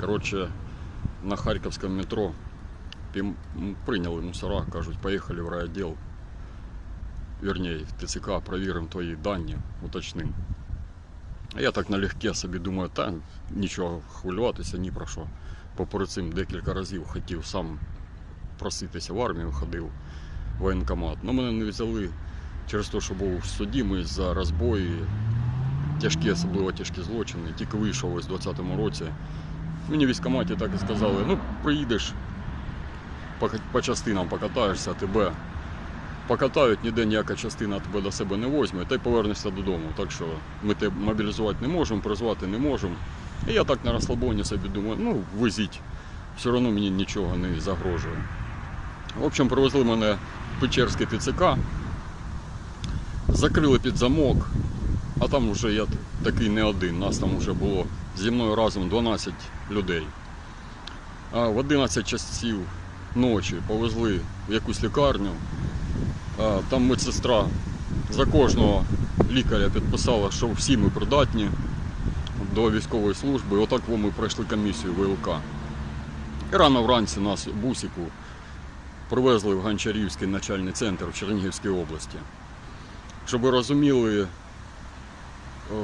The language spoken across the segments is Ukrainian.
Коротше, на Харківському метро прийняли мусора, кажуть, поїхали в райвідділ. Вірніше, в ТЦК провіримо твої дані, уточним. А я так налегке собі думаю, та нічого хвилюватися ні про що. Попри цим декілька разів хотів сам проситися в армію, ходив в воєнкомат. Но мене не взяли через те, що був судимий за розбої, тяжкі, особливо тяжкі злочини. Тільки вийшов ось у 2020 році. Мені в військкоматі так і сказали, ну приїдеш по, по частинам покатаєшся, тебе покатають, ніде ніяка частина тебе до себе не возьме, та й повернешся додому. Так що ми тебе мобілізувати не можемо, призвати не можемо. І я так на розслабоні собі думаю, ну везіть, все одно мені нічого не загрожує. В общем, привезли мене в Печерський ТЦК, закрили під замок, а там вже я такий не один. Нас там вже було зі мною разом 12 людей. А в 11 часів ночі повезли в якусь лікарню. А, Там медсестра за кожного лікаря підписала, що всі ми придатні до військової служби. Отак во ми пройшли комісію ВЛК. І рано вранці нас бусику привезли в Гончарівський начальний центр в Чернігівській області. Щоб ви розуміли, е,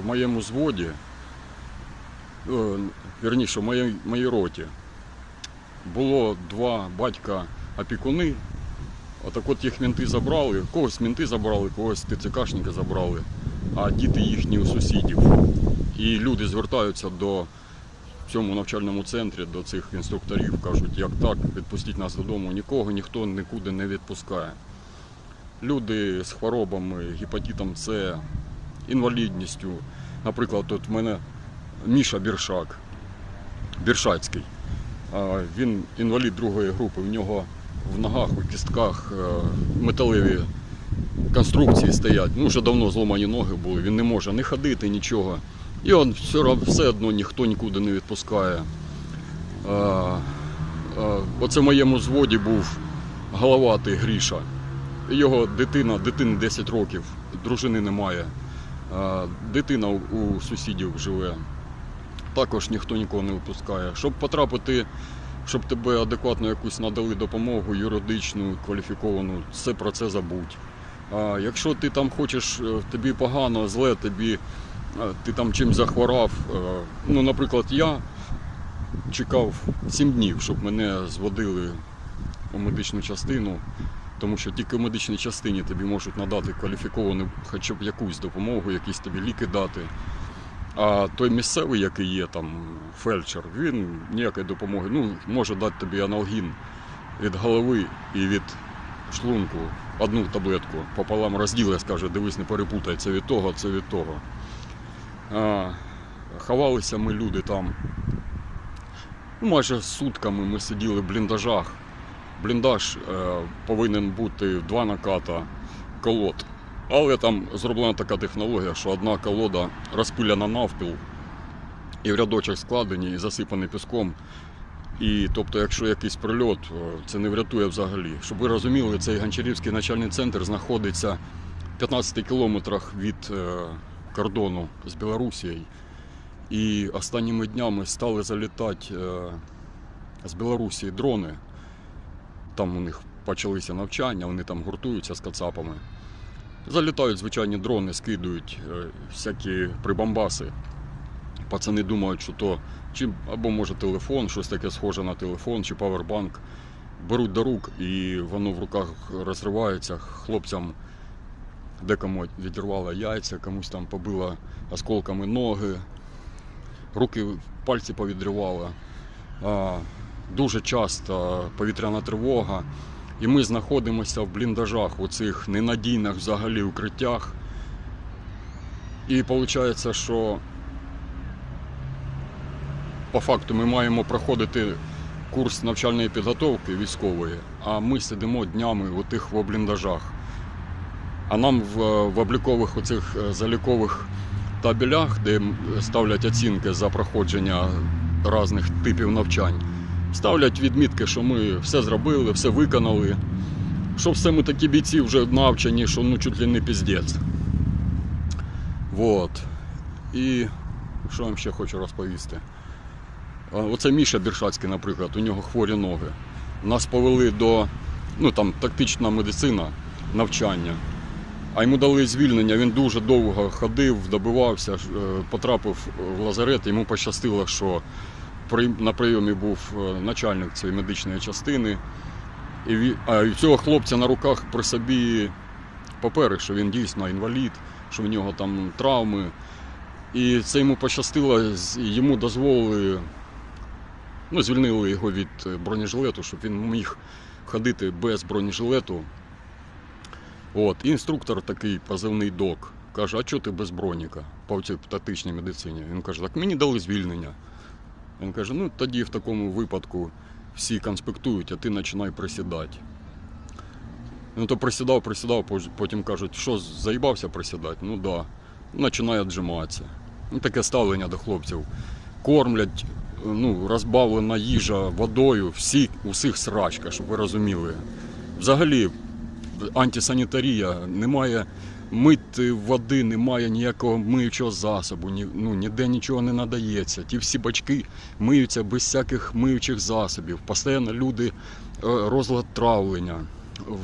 в моєму зводі, е, вірніше, в моїй, моїй роті, було два батька опікуни. Отак от їх мінти забрали, когось мінти забрали, когось ТЦКшники забрали, а діти їхні у сусідів. І люди звертаються до цьому навчальному центрі, до цих інструкторів, кажуть, як так, відпустіть нас додому, нікого ніхто нікуди не відпускає. Люди з хворобами, гепатитом С, інвалідністю. Наприклад, тут в мене Міша Біршак, Біршацький. Він інвалід другої групи, в нього в ногах, у кістках е, металеві конструкції стоять. Ну, вже давно зломані ноги були, він не може не ходити, нічого. І он все, все одно ніхто нікуди не відпускає. Оце в моєму зводі був головатий Гріша. Його дитина, дитині 10 років, дружини немає. Дитина у сусідів живе. Також ніхто нікого не випускає. Щоб потрапити, щоб тебе адекватно якусь надали допомогу, юридичну, кваліфіковану, все про це забудь. А якщо ти там хочеш, е, тобі погано, зле, тобі е, ти там чим захворав. е, Ну, наприклад, я чекав 7 днів, щоб мене зводили у медичну частину, тому що тільки в медичній частині тобі можуть надати кваліфіковану хоча б якусь допомогу, якісь тобі ліки дати. А той місцевий, який є там фельдшер, він ніякої допомоги. Ну, може дати тобі аналгін від голови і від шлунку одну таблетку пополам розділить, скаже, дивись, не перепутай, це від того, це від того. А, ховалися ми люди там. Ну, майже сутками ми сиділи в бліндажах. Бліндаж е, повинен бути в два наката колод. Але там зроблена така технологія, що одна колода розпиляна навпіл і в рядочок складені і засипані піском. І тобто, якщо якийсь прильот, е, це не врятує взагалі. Щоб ви розуміли, цей Гончарівський начальний центр знаходиться в 15 кілометрах від е, кордону з Білорусією. І останніми днями стали залітати е, з Білорусі дрони. Там у них почалися навчання, вони там гуртуються з кацапами. Залітають звичайні дрони, скидують е, всякі прибамбаси. Пацани думають, що то чи або може телефон, щось таке схоже на телефон, чи павербанк. Беруть до рук і воно в руках розривається. Хлопцям декому відірвало яйця, комусь там побило осколками ноги, руки, пальці повідривало. Дуже часто повітряна тривога. І ми знаходимося в бліндажах, у цих ненадійних взагалі укриттях. І виходить, що по факту ми маємо проходити курс навчальної підготовки військової, а ми сидимо днями у тих в бліндажах. А нам в, в облікових оцих е, залікових табелях, де ставлять оцінки за проходження різних типів навчань, ставлять відмітки, що ми все зробили, все виконали. Що все ми такі бійці вже навчені, що ну чуть ли не піздець. Вот. І що вам ще хочу розповісти? Оце Міша Біршацький, наприклад, у нього хворі ноги. Нас повели до ну, там, тактична медицина, навчання. А йому дали звільнення, він дуже довго ходив, добивався, е, потрапив в лазарет. Йому пощастило, що на прийомі був е, начальник цієї медичної частини. І а і цього хлопця на руках при собі папери, що він дійсно інвалід, що в нього там травми. І це йому пощастило, йому дозволили, ну, звільнили його від е, бронежилету, щоб він міг ходити без бронежилету. От, інструктор такий позивний док. Каже, а чого ти без броніка по тактичній медицині? Він каже, так мені дали звільнення. Він каже, ну тоді в такому випадку всі конспектують, а ти починай присідати. Ну то присідав, присідав, потім кажуть, що заїбався присідати? Ну да. Починає віджиматися. Ну, таке ставлення до хлопців. Кормлять, ну, розбавлена їжа водою, всі, усіх срачка, щоб ви розуміли. Взагалі, антисанітарія, немає мити води, немає ніякого миючого засобу, ні, ну, ніде нічого не надається. Ті всі бачки миються без всяких миючих засобів. Постійно люди е, розлад травлення.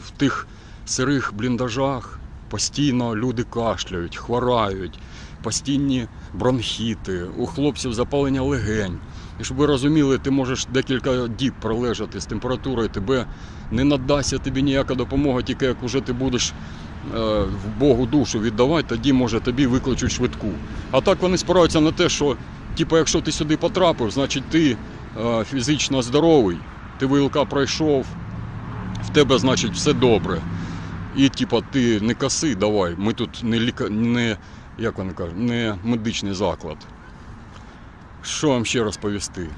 В тих сирих бліндажах постійно люди кашляють, хворають, постійні бронхіти, у хлопців запалення легень. І щоб ви розуміли, ти можеш декілька діб пролежати з температурою, тебе не надасться тобі ніяка допомога, тільки як уже ти будеш Богу душу віддавати, тоді може тобі викличуть швидку. А так вони спираються на те, що типу, якщо ти сюди потрапив, значить ти е, фізично здоровий, ти ВЛК пройшов, в тебе значить все добре. І типа ти не каси, давай, ми тут не ліка, не, як вони кажуть, не медичний заклад. Що вам ще розповісти?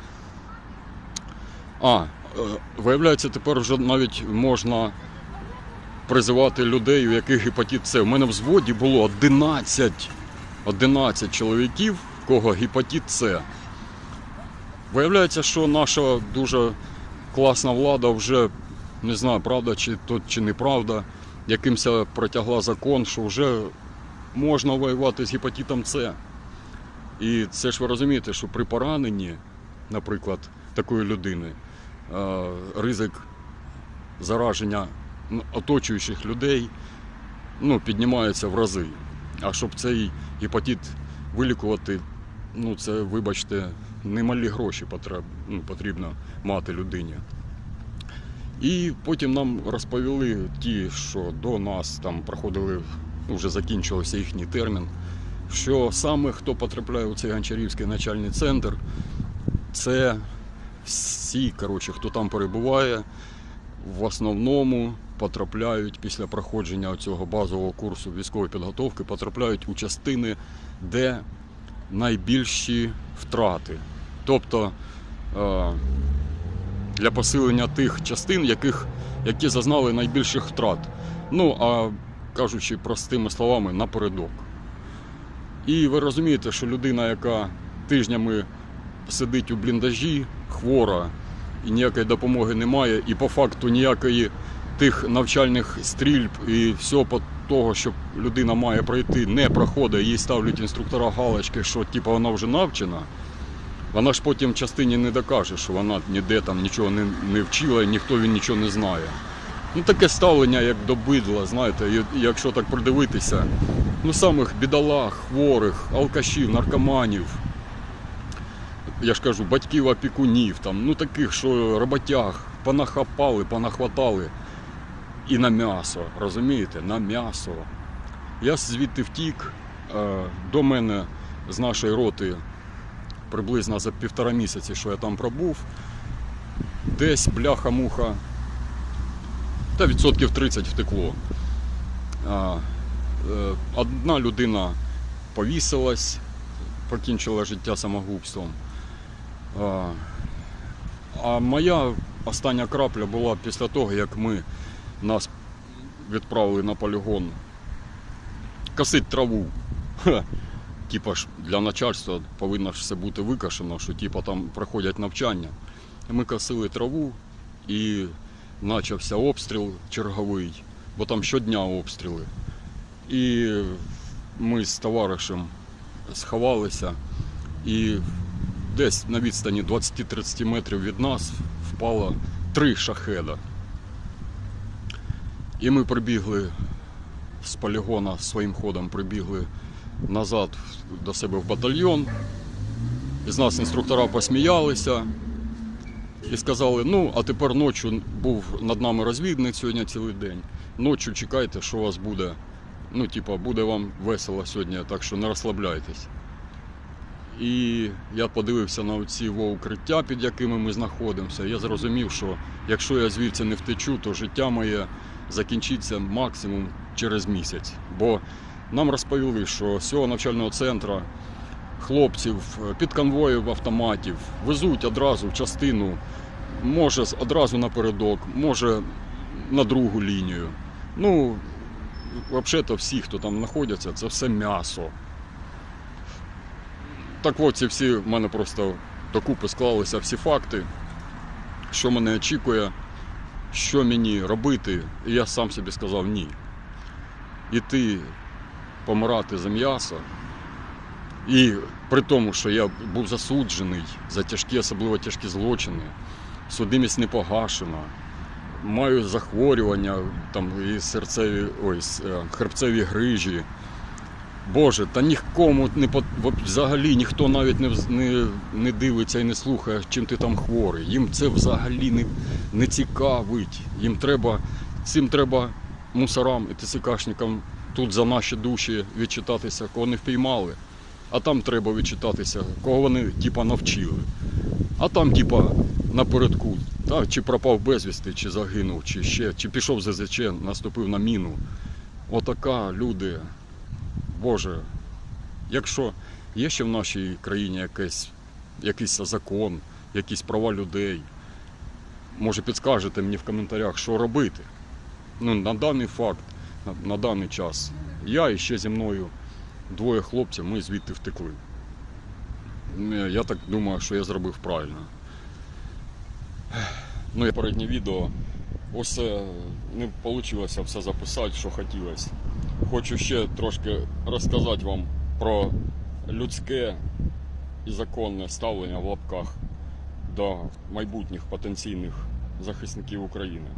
А, е, виявляється, тепер вже навіть можна призивати людей, у яких гепатит С. У мене в взводі було 11, 11 чоловіків, в кого гепатит С. Виявляється, що наша дуже класна влада вже не знаю, правда чи то чи неправда, якимось протягла закон, що вже можна воювати з гепатитом С. І це ж ви розумієте, що при пораненні, наприклад, такої людини, е, ризик зараження оточуючих людей ну, піднімається в рази. А щоб цей гепатит вилікувати, ну це, вибачте, немалі гроші ну, потрібно мати людині. І потім нам розповіли ті, що до нас там проходили, вже закінчувався їхній термін, що саме хто потрапляє у цей Гончарівський начальний центр, це всі, коротше, хто там перебуває, в основному потрапляють після проходження цього базового курсу військової підготовки, потрапляють у частини, де найбільші втрати. Тобто е, для посилення тих частин, яких, які зазнали найбільших втрат. Ну, а кажучи простими словами, напередок. І ви розумієте, що людина, яка тижнями сидить у бліндажі, хвора, і ніякої допомоги немає, і по факту ніякої тих навчальних стрільб і всього того, що людина має пройти, не проходить, їй ставлять інструктора галочки, що типу, вона вже навчена. Вона ж потім в частині не докаже, що вона ніде там нічого не, не вчила, і ніхто він нічого не знає. Ну таке ставлення, як до бидла, знаєте, якщо так придивитися, ну самих бідолах, хворих, алкашів, наркоманів, я ж кажу, батьків опікунів, там, ну таких, що роботяг, понахапали, понахватали. І на м'ясо, розумієте, на м'ясо. Я звідти втік, е, до мене з нашої роти приблизно за півтора місяці, що я там пробув, десь бляха-муха, та відсотків 30 втекло. Е, Одна людина повісилась, покінчила життя самогубством. А, моя остання крапля була після того, як ми нас відправили на полігон косить траву. Типа ж для начальства повинно ж все бути викашено, що типа там проходять навчання. Ми косили траву і почався обстріл черговий, бо там щодня обстріли. І ми з товаришем сховалися і десь на відстані 20-30 метрів від нас впало три шахеда. І ми прибігли з полігона своїм ходом прибігли назад до себе в батальйон. Із нас інструктора посміялися і сказали: ну, а тепер ночі був над нами розвідник сьогодні цілий день. Ночі чекайте, що у вас буде. Ну, типа, буде вам весело сьогодні, так що не розслабляйтесь. І я подивився на ці укриття, під якими ми знаходимося. Я зрозумів, що якщо я звідси не втечу, то життя моє закінчиться максимум через місяць. Бо нам розповіли, що з цього навчального центру хлопців е, під конвоїв автоматів везуть одразу частину, може одразу напередок, може на другу лінію. Ну, взагалі-то всі, хто там знаходяться, це все м'ясо. Так от ці всі в мене просто докупи склалися всі факти, що мене очікує, що мені робити, і я сам собі сказав ні. Іти помирати за м'ясо. І при тому, що я був засуджений за тяжкі, особливо тяжкі злочини, судимість не погашена, маю захворювання, там і серцеві, ой, е, хребцеві грижі. Боже, та нікому не взагалі ніхто навіть не, не, не дивиться і не слухає, чим ти там хворий. Їм це взагалі не, не цікавить. Їм треба, цим треба мусорам і ТСКшникам тут за наші душі відчитатися, кого не впіймали. А там треба відчитатися, кого вони типа навчили. А там, типа, напередку, та, чи пропав безвісти, чи загинув, чи ще, чи пішов з ЗЗЧ, наступив на міну. Отака люди. Боже, якщо є ще в нашій країні якийсь, якийсь закон, якісь права людей, може підскажете мені в коментарях, що робити. Ну, на даний факт, на, на даний час, я і ще зі мною двоє хлопців, ми звідти втекли. Я так думаю, що я зробив правильно. Ну, і переднє відео. Ось не вийшло все записати, що хотілося. Хочу ще трошки розказати вам про людське і законне ставлення в лапках до майбутніх потенційних захисників України.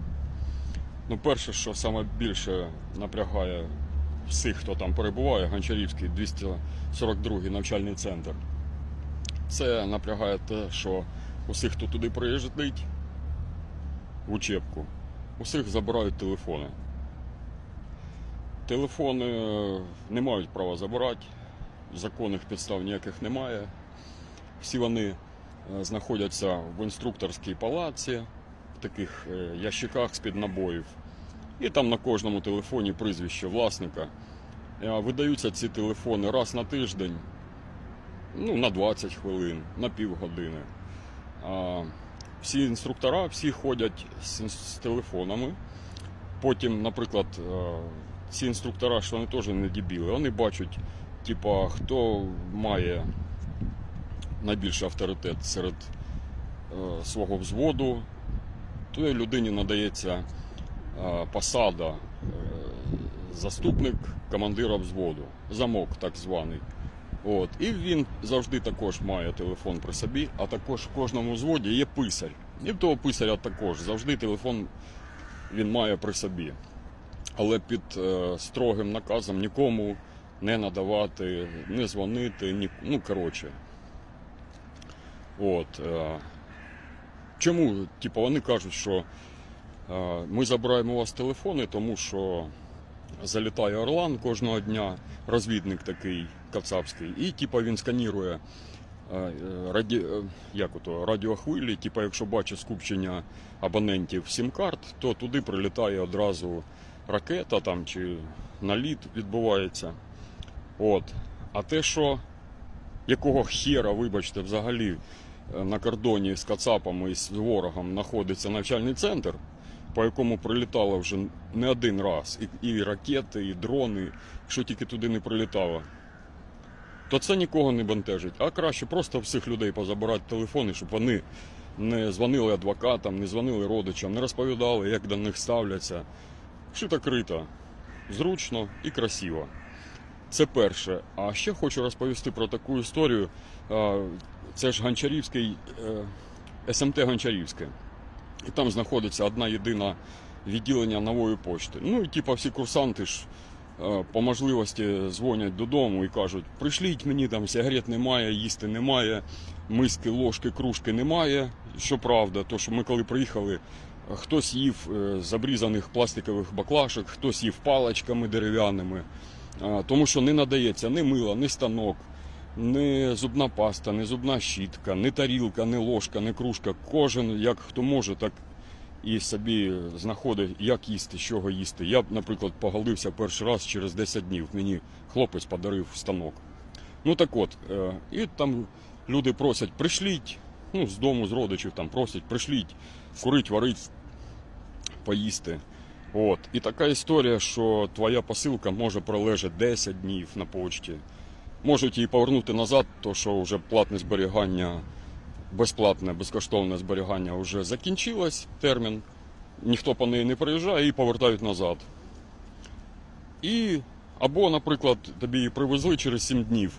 Ну, перше, що саме більше напрягає всіх, хто там перебуває, Гончарівський 242 навчальний центр. Це напрягає те, що усіх, хто туди приїздить в учебку, усіх забирають телефони. Телефони е, не мають права забирати, законних підстав ніяких немає. Всі вони е, знаходяться в інструкторській палаці, в таких е, ящиках з-під набоїв. І там на кожному телефоні прізвище власника. Видаються ці телефони раз на тиждень, ну, на 20 хвилин, на півгодини. Всі інструктора всі ходять з, телефонами. Потім, наприклад, ці інструктора, що вони теж не дебіли, вони бачать, типа, хто має найбільший авторитет серед е, свого взводу, то людині надається е, посада е, заступник командира взводу, замок так званий. От. І він завжди також має телефон при собі, а також в кожному взводі є писар. І в того писаря також завжди телефон він має при собі. Але під е, строгим наказом нікому не надавати, не дзвонити, ні, ну коротше. От, е, чому? Типу, вони кажуть, що е, ми забираємо у вас телефони, тому що залітає Орлан кожного дня, розвідник такий кацапський, і типу, він сканірує раді, як ото, радіохвилі, типу, якщо бачить скупчення абонентів сім-карт, то туди прилітає одразу ракета там, чи наліт відбувається. От. А те, що якого хера, вибачте, взагалі е, на кордоні з Кацапами і з ворогом знаходиться навчальний центр, по якому прилітало вже не один раз, і, і ракети, і дрони, що тільки туди не прилітало, то це нікого не бентежить. А краще просто всіх людей позабирати телефони, щоб вони не дзвонили адвокатам, не дзвонили родичам, не розповідали, як до них ставляться. Шита крита, зручно і красиво. Це перше. А ще хочу розповісти про таку історію. Це ж Гончарівський, е, СМТ Гончарівське. І там знаходиться одна єдина відділення нової почти. Ну і типа всі курсанти ж е, по можливості дзвонять додому і кажуть: пришліть мені там сигарет немає, їсти немає, миски, ложки, кружки немає. Що правда, то що ми коли приїхали, хтось їв е, з обрізаних пластикових баклашок, хтось їв паличками дерев'яними, тому що не надається ні мила, ні станок. Не зубна паста, не зубна щітка, не тарілка, не ложка, не кружка. Кожен, як хто може, так і собі знаходить, як їсти, чого їсти. Я, наприклад, поголився перший раз через 10 днів. Мені хлопець подарив станок. Ну так от, е, і там люди просять, пришліть, ну, з дому, з родичів там просять, пришліть, курить, варить, поїсти. От. І така історія, що твоя посилка може пролежати 10 днів на почті. Можуть її повернути назад, то що вже платне зберігання, безплатне, безкоштовне зберігання вже закінчилось термін. Ніхто по неї не приїжджає, її повертають назад. І або, наприклад, тобі її привезли через 7 днів.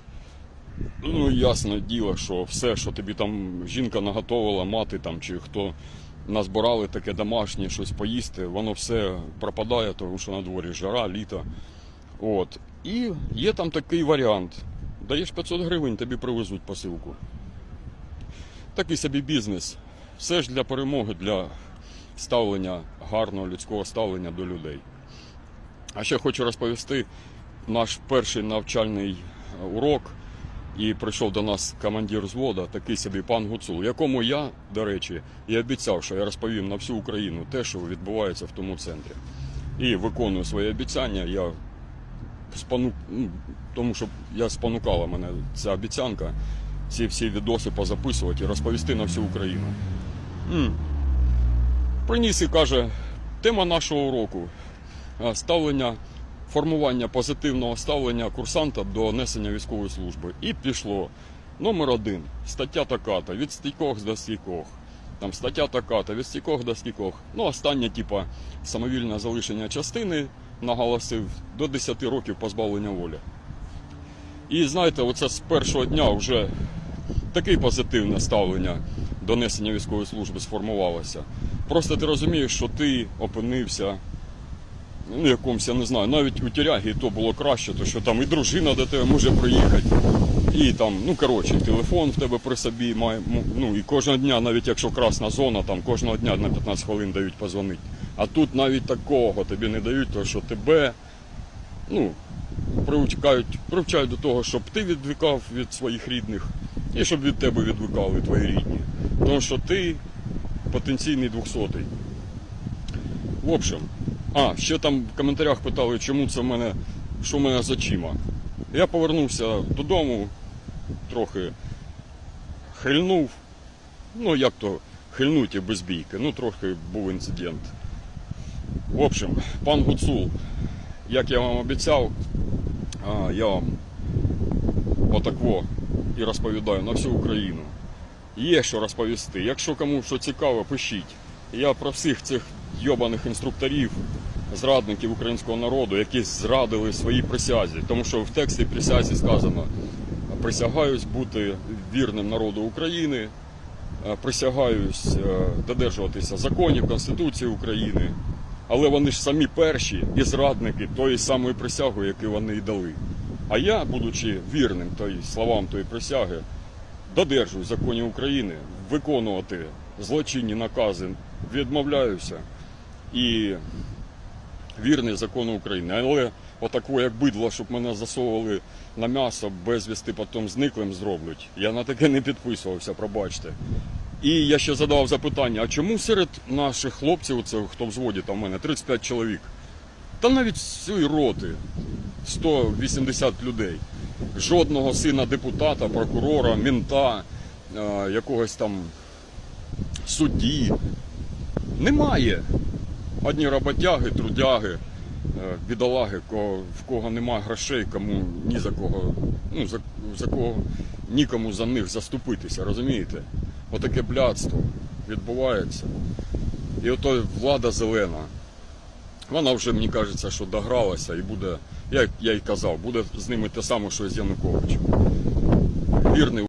Ну, ясне діло, що все, що тобі там жінка наготовила, мати там чи хто назбирали таке домашнє щось поїсти, воно все пропадає, тому що на дворі жара, літо. От. І є там такий варіант. Даєш 500 гривень, тобі привезуть посилку. Такий собі бізнес. Все ж для перемоги, для ставлення, гарного людського ставлення до людей. А ще хочу розповісти наш перший навчальний урок. І прийшов до нас командир взвода, такий собі пан Гуцул, якому я, до речі, і обіцяв, що я розповім на всю Україну те, що відбувається в тому центрі. І виконую своє обіцяння. Я спону... ну, тому що я спонукала мене ця обіцянка, ці всі відоси позаписувати і розповісти на всю Україну. Приніс і каже, тема нашого уроку ставлення, формування позитивного ставлення курсанта до несення військової служби. І пішло. Номер один. Стаття така-то, від стількох до стількох. Там стаття така-то, від стількох до стількох. Ну, останнє, типа, самовільне залишення частини наголосив до 10 років позбавлення волі. І знаєте, оце з першого дня вже таке позитивне ставлення до несення військової служби сформувалося. Просто ти розумієш, що ти опинився ну, якомусь, я не знаю, навіть у тірягі то було краще, то що там і дружина до тебе може приїхати. І там, ну коротше, телефон в тебе при собі має. Ну і кожного дня, навіть якщо красна зона, там кожного дня на 15 хвилин дають позвонити. А тут навіть такого тобі не дають, то що тебе ну, привчають, привчають до того, щоб ти відвикав від своїх рідних і щоб від тебе відвикали твої рідні. Тому що ти потенційний двохсотий. В общем, а, ще там в коментарях питали, чому це в мене, що в мене з очима. Я повернувся додому, трохи хильнув. Ну, як то хильнуть і без бійки. Ну, трохи був інцидент. В общем, пан Гуцул, як я вам обіцяв, я вам отакво і розповідаю на всю Україну. Є що розповісти. Якщо кому що цікаво, пишіть. Я про всіх цих йобаних інструкторів, зрадників українського народу, які зрадили своїй присязі. Тому що в тексті присязі сказано: присягаюсь бути вірним народу України, е, присягаюсь е, додержуватися законів Конституції України. Але вони ж самі перші і зрадники тої самої присяги, яку вони і дали. А я, будучи вірним той словам тої присяги, додержуюсь законів України, виконувати злочинні накази відмовляюся і вірний закону України. Але отако, як бидло, щоб мене засовували на м'ясо, безвісти потім зниклим зроблять. Я на таке не підписувався, пробачте. І я ще задавав запитання: а чому серед наших хлопців, це хто в зводі там в мене 35 чоловік, та навіть цієї роти 180 людей. Жодного сина депутата, прокурора, мента, е, якогось там судді. Немає. Одні роботяги, трудяги, е, бідолаги, в кого немає грошей, кому ні за кого, ну, за, за кого нікому за них заступитися, розумієте? Отаке блядство відбувається. І ото влада зелена. Вона вже, мені кажеться, що догралася і буде, як я й казав, буде з ними те саме, що і з Януковичем. Вірний